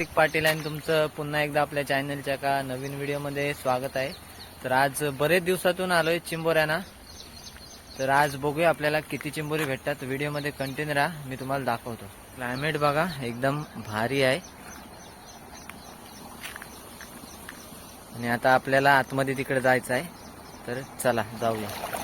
कार्तिक पाटील आणि तुमचं पुन्हा एकदा आपल्या चॅनलच्या का नवीन व्हिडिओमध्ये स्वागत आहे. तर आज बरेच दिवसातून आलोय चिंबोऱ्यांना. तर आज बघूया आपल्याला किती चिंबोरी भेटतात. व्हिडिओमध्ये कंटिन्यू राहा. मी तुम्हाला दाखवतो. क्लायमेट बघा एकदम भारी आहे. आणि आता आपल्याला आतमध्ये तिकडे जायचं आहे. तर चला जाऊया.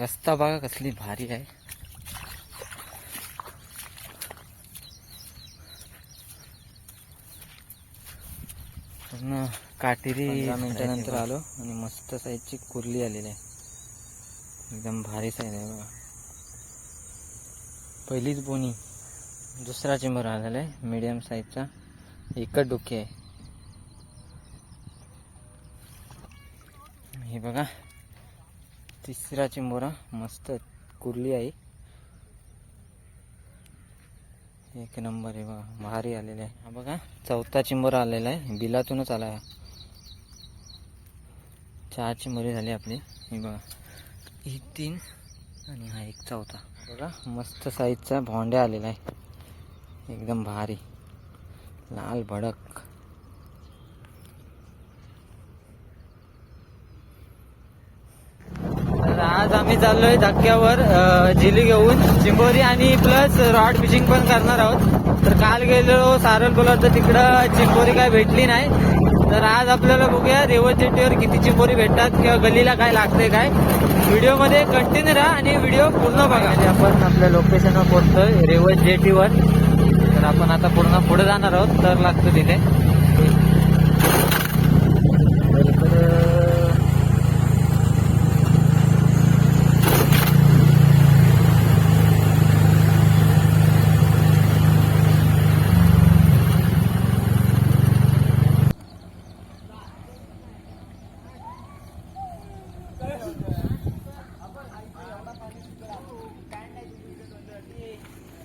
रस्ता बघा कसली भारी आहे. पूर्ण काटेरी मिनिटानंतर आलो आणि मस्त साईजची कुर्ली आलेली आहे. एकदम भारी साईज आहे बघा. पहिलीच बोनी. दुसरा चिंबर आलेला आहे मीडियम साईजचा एकच डोकी आहे. हे बघा. तिसरा चिंबोरा मस्त कुर्ली आहे. एक नंबर आहे बघा भारी आलेला आहे. हा बघा चौथा चिंबोरा आलेला आहे. बिलातूनच आला आहे चार चिंबोरी झाली आपली. हे बघा ही तीन आणि हा एक चौथा. बघा मस्त साईजचा भोंड्या आलेला आहे. एकदम भारी. लाल भडक तर आज आम्ही चाललोय धक्क्यावर झिली घेऊन. चिंबोरी आणि प्लस रॉड फिशिंग पण करणार आहोत. तर काल गेलो सारल बोलत तर तिकडं चिंबोरी काय भेटली नाही. तर आज आपल्याला बघूया रेवत जेटीवर किती चिंबोरी भेटतात किंवा गलीला काय लागते काय. व्हिडिओमध्ये कंटिन्यू राहा आणि व्हिडिओ पूर्ण बघा. म्हणजे आपण आपल्या लोकेशनवर पोहोचतोय रेवत जेटीवर. तर आपण आता पूर्ण पुढे जाणार आहोत तर लागतो तिथे.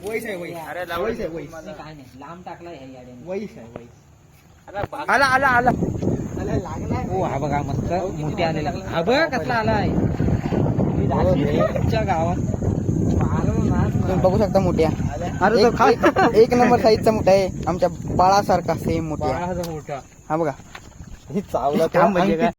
वैस आहे वैस. अरे वैस आहे वैस. काय नाही लांब टाकला वैस आहे वैस. आला आला आला. हो हा बघा मस्त. मोठी आलेला. हा बघा कसला आला आहे तुमच्या गावात तुम्ही बघू शकता मोठ्या. अरे. तो खा. एक- नंबर साईजचा मोठा आहे. आमच्या बाळासारखा सेम मोठ्या. मोठा. हा बघा. ही चावला काम म्हणजे काय?